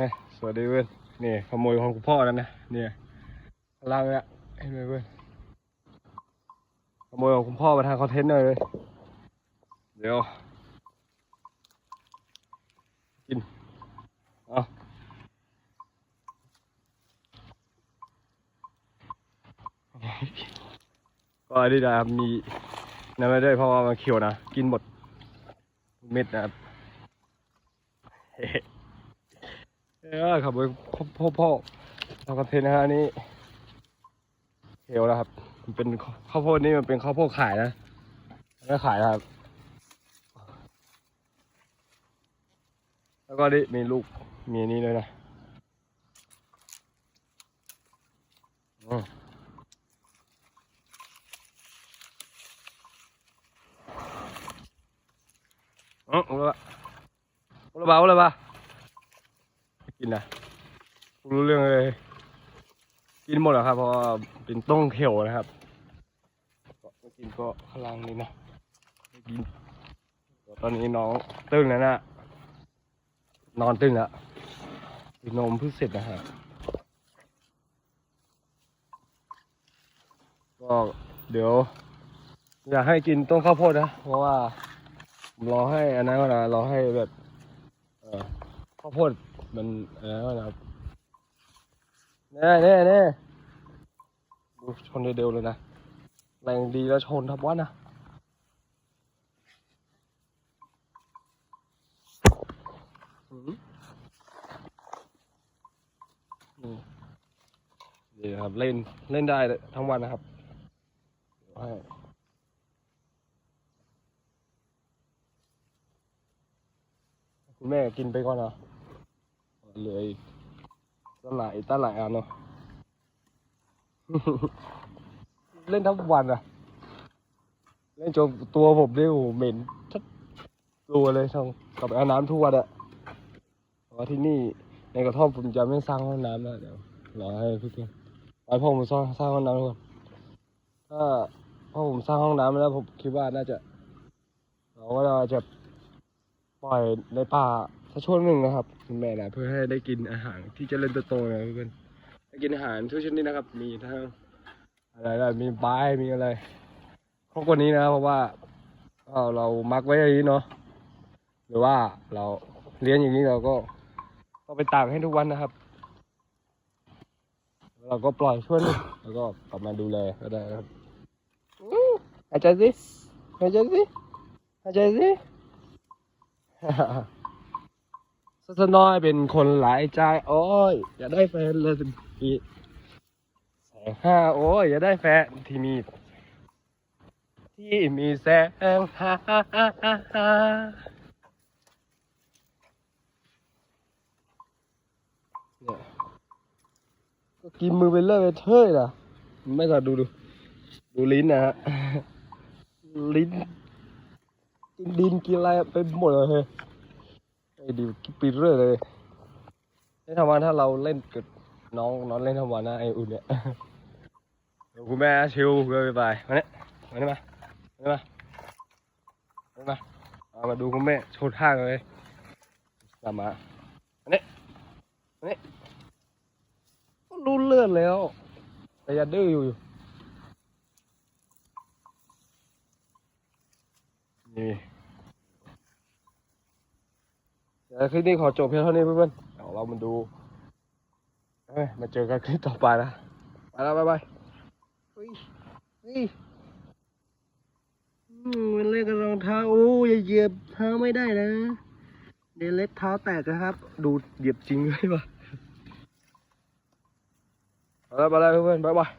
นี่สวัสดีเพื่อนนี่ขโมยของคุณพ่อนั่นนะเนี่ยพลังเลยอะเห็นไหมเพื่อนขโมยของคุณพ่อมาทางคอนเทนต์หน่อยเลย เดี๋ยว กินเอาก็ดีนะครับมีน้ำไม่ได้เพราะว่ามันเขียวนะ กินหมดเม็ดนะครับ เออขับพ่อพ่อพ่อทำเทนต์นะฮะนนี้เขียวนะครับ มันเป็นข้าวโพดนี่มันเป็นข้าวโพดขายนะไม่ขายครับ แล้วก็นี่มีลูกมีนี้ด้วยนะอือืมอุละอุละบ้าอุละบา กินนะรู้เรื่องเลย กินหมดแล้วครับ เพราะเป็นต้องเขียวนะครับก็กินก็พลังนี้นะไม่กินตอนนี้น้องตึ้งแล้วนะนอนตึงแล้วกินนมเพิ่งเสร็จนะฮะก็เดี๋ยว อยากให้กินต้นข้าวโพดนะ เพราะว่ารอให้อันนั้นก่อนนะรอให้แบบ เออข้าวโพด มันอันนั้นก่อนนะครับแน่แน่แน่ดูชนเร็วๆเลยนะ แรงดีแล้วชนทับวัดนะอืมนี่นี่นะครับเล่นเล่นได้ทั้งวันนะครับคุณแม่กินไปก่อนนะ เหลืออีกตั้งหลายตั้งหลายอันเนาะ เล่นทั้งวันอะเล่นจนตัวผมเนี่โอ้โหเหม็นชัดตัวเลยช่างกลับไปอาน้ำทุกวันอะเพราะที่นี่ในกระท่อมผมจะไม่สร้างห้องน้ำนะเดี๋ยวรอให้พี่เพื่อนไปพ่อผมสร้างสร้างห้องน้ำก่อนถ้าพ่อผมสร้างห้องน้ำแล้วผมคิดว่าน่าจะเราก็จะปล่อยในป่า สักช่วงหนึ่งนะครับคุณแม่นะเพื่อให้ได้กินอาหารที่เจะเล่นเติบโตนะเพื่อนได้กินอาหารทุกชนิดนะครับ มีทั้งอะไรมีบายมีอะไรครบกว่านี้นะเพราะว่าเรามักไว้อย่างนี้เนาะหรือว่าเราเลี้ยงอย่างนี้เราก็ก็ไปตากให้ทุกวันนะครับ เราก็ปล่อยช่วงนึงแล้วก็กลับมาดูแลก็ได้ครับอื้อหายใจสิหายใจสิหายใจสิ สักน้อยเป็นคนหลายใจโอ้ยอย่าได้แฟนเลยมีแสงห้าโอ้ยอย่าได้แฟนที่มี ที่มีแสงห้าเนี่ยก็กินมือไปเลยไปเท่ยล่ะ ไม่ต้องดูดู ดูลิ้นนะฮะ ลิ้นกินดินกินอะไรไปหมดเลย ดิวกินไปเรื่อยเลยนี่ทำวันถ้าเราเล่นกับน้องน้องเล่นทำวันนะไออุ่นเนี่ยเดี๋ยวคุณแม่ชิวเลยไปมาเนี่ยมาเนี่ยมามาเนี่ยมามามาเอามาดูคุณแม่โชว์ท่าเลยตามมามาเนี่ยมาเนี่ยก็รู้เลื่อนแล้ว แต่อย่าดื้ออยู่นี่ เดี๋ยวคลิปนี้ขอจบเพียงเท่านี้เพื่อนๆเดี๋ยวเรามาดูเอ้ยมาเจอกันคลิปต่อไปนะไปแล้วบ๊ายบายเฮ้ยเฮ้ยอืมมันเล่นกับรองเท้าโอ้ยอย่าเหยียบเท้าไม่ได้นะเดี๋ยวเล็บเท้าแตกนะครับ ดูเหยียบจริงด้วยปะไปแล้วไปแล้วเพื่อนๆบ๊ายบาย